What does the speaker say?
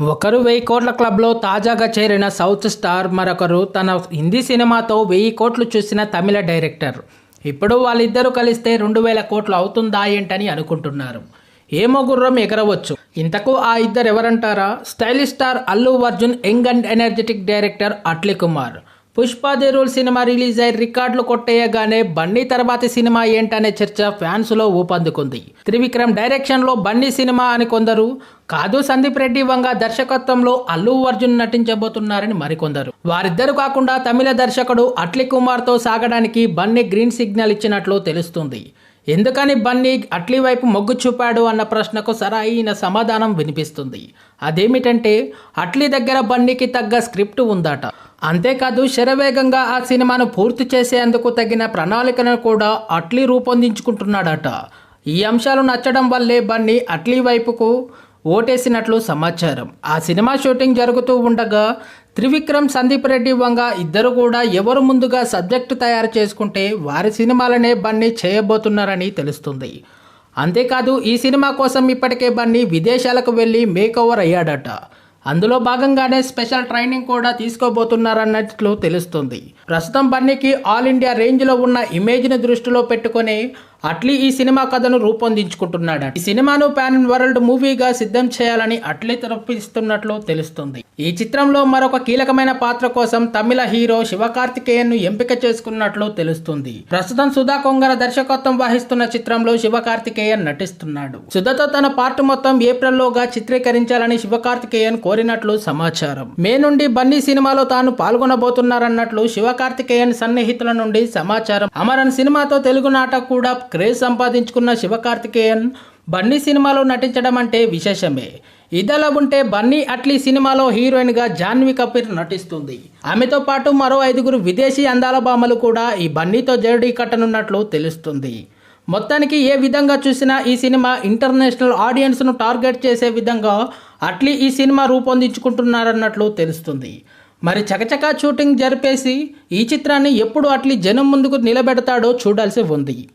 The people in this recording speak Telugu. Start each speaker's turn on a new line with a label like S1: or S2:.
S1: ఒకరు వెయ్యి కోట్ల క్లబ్లో తాజాగా చేరిన సౌత్ స్టార్ మరొకరు తన హిందీ సినిమాతో వెయ్యి కోట్లు చూసిన తమిళ డైరెక్టర్. ఇప్పుడు వాళ్ళిద్దరూ కలిస్తే రెండు వేల కోట్లు అవుతుందా ఏంటని అనుకుంటున్నారు. ఏమో గుర్రం ఎగరవచ్చు. ఇంతకు ఆ ఇద్దరు ఎవరంటారా stylish star Allu Arjun young and energetic director Atlee Kumar. Pushpa the rule cinema release అయి రికార్డులు కొట్టేయగానే బన్నీ తర్వాతి సినిమా ఏంటనే చర్చ ఫ్యాన్స్లో ఊపందుకుంది. త్రివిక్రమ్ డైరెక్షన్లో బన్నీ సినిమా అని కొందరు కాదు సందీప్ రెడ్డి వంగ దర్శకత్వంలో అల్లు అర్జున్ నటించబోతున్నారని మరికొందరు. వారిద్దరు కాకుండా తమిళ దర్శకుడు అట్లీ కుమార్తో సాగడానికి బన్నీ గ్రీన్ సిగ్నల్ ఇచ్చినట్లు తెలుస్తుంది. ఎందుకని బన్నీ అట్లీ వైపు మొగ్గు చూపాడు అన్న ప్రశ్నకు సరైన సమాధానం వినిపిస్తుంది. అదేమిటంటే అట్లీ దగ్గర బన్నీకి తగ్గ స్క్రిప్ట్ ఉందట. అంతేకాదు శరవేగంగా ఆ సినిమాను పూర్తి చేసేందుకు తగిన ప్రణాళికను కూడా అట్లీ రూపొందించుకుంటున్నాడట. ఈ అంశాలు నచ్చడం వల్లే బన్నీ అట్లీ వైపుకు ఓటేసినట్లు సమాచారం. ఆ సినిమా షూటింగ్ జరుగుతూ ఉండగా త్రివిక్రమ్ సందీప్ రెడ్డి వంగ ఇద్దరు కూడా ఎవరు ముందుగా సబ్జెక్టు తయారు చేసుకుంటే వారి సినిమాలనే బన్నీ చేయబోతున్నారని తెలుస్తుంది. అంతేకాదు ఈ సినిమా కోసం ఇప్పటికే బన్నీ విదేశాలకు వెళ్ళి మేకోవర్ అయ్యాడట. అందులో భాగంగానే స్పెషల్ ట్రైనింగ్ కూడా తీసుకోబోతున్నారన్నట్లు తెలుస్తుంది. ప్రస్తుతం బన్నీకి ఆల్ ఇండియా రేంజ్లో ఉన్న ఇమేజ్ని దృష్టిలో పెట్టుకొని అట్లీ ఈ సినిమా కథను రూపొందించుకుంటున్నాడు ఈ సినిమాను పాన్ వరల్డ్ మూవీగా సిద్ధం చేయాలని అట్లీ తరపిస్తున్నట్లు తెలుస్తుంది. ఈ చిత్రంలో మరొక కీలకమైన పాత్ర కోసం తమిళ హీరో శివకార్తికేయన్ను ఎంపిక చేసుకున్నట్లు తెలుస్తుంది. ప్రస్తుతం సుధా కొంగర దర్శకత్వం వహిస్తున్న చిత్రంలో శివకార్తికేయన్ నటిస్తున్నాడు. సుధతో తన పార్ట్ మొత్తం ఏప్రిల్లోగా చిత్రీకరించాలని శివకార్తికేయన్ కోరినట్లు సమాచారం. మే నుండి బన్నీ సినిమాలో తాను పాల్గొనబోతున్నారన్నట్లు శివకార్తికేయన్ సన్నిహితుల నుండి సమాచారం. అమరన్ సినిమాతో తెలుగు నాట కూడా క్రేజ్ సంపాదించుకున్న శివకార్తికేయన్ బన్నీ సినిమాలో నటించడం అంటే విశేషమే. ఇదలా ఉంటే బన్నీ అట్లీ సినిమాలో హీరోయిన్గా జాన్వి జాన్వీ కపూర్ నటిస్తుంది. ఆమెతో పాటు మరో ఐదుగురు విదేశీ అందాల భామలు కూడా ఈ బన్నీతో జోడీ కట్టనున్నట్లు తెలుస్తుంది. మొత్తానికి ఏ విధంగా చూసినా ఈ సినిమా ఇంటర్నేషనల్ ఆడియన్స్ను టార్గెట్ చేసే విధంగా అట్లీ ఈ సినిమా రూపొందించుకుంటున్నారన్నట్లు తెలుస్తుంది. మరి చకచకా షూటింగ్ జరిపేసి ఈ చిత్రాన్ని ఎప్పుడు అట్లీ జనం ముందుకు నిలబెడతాడో చూడాల్సి ఉంది.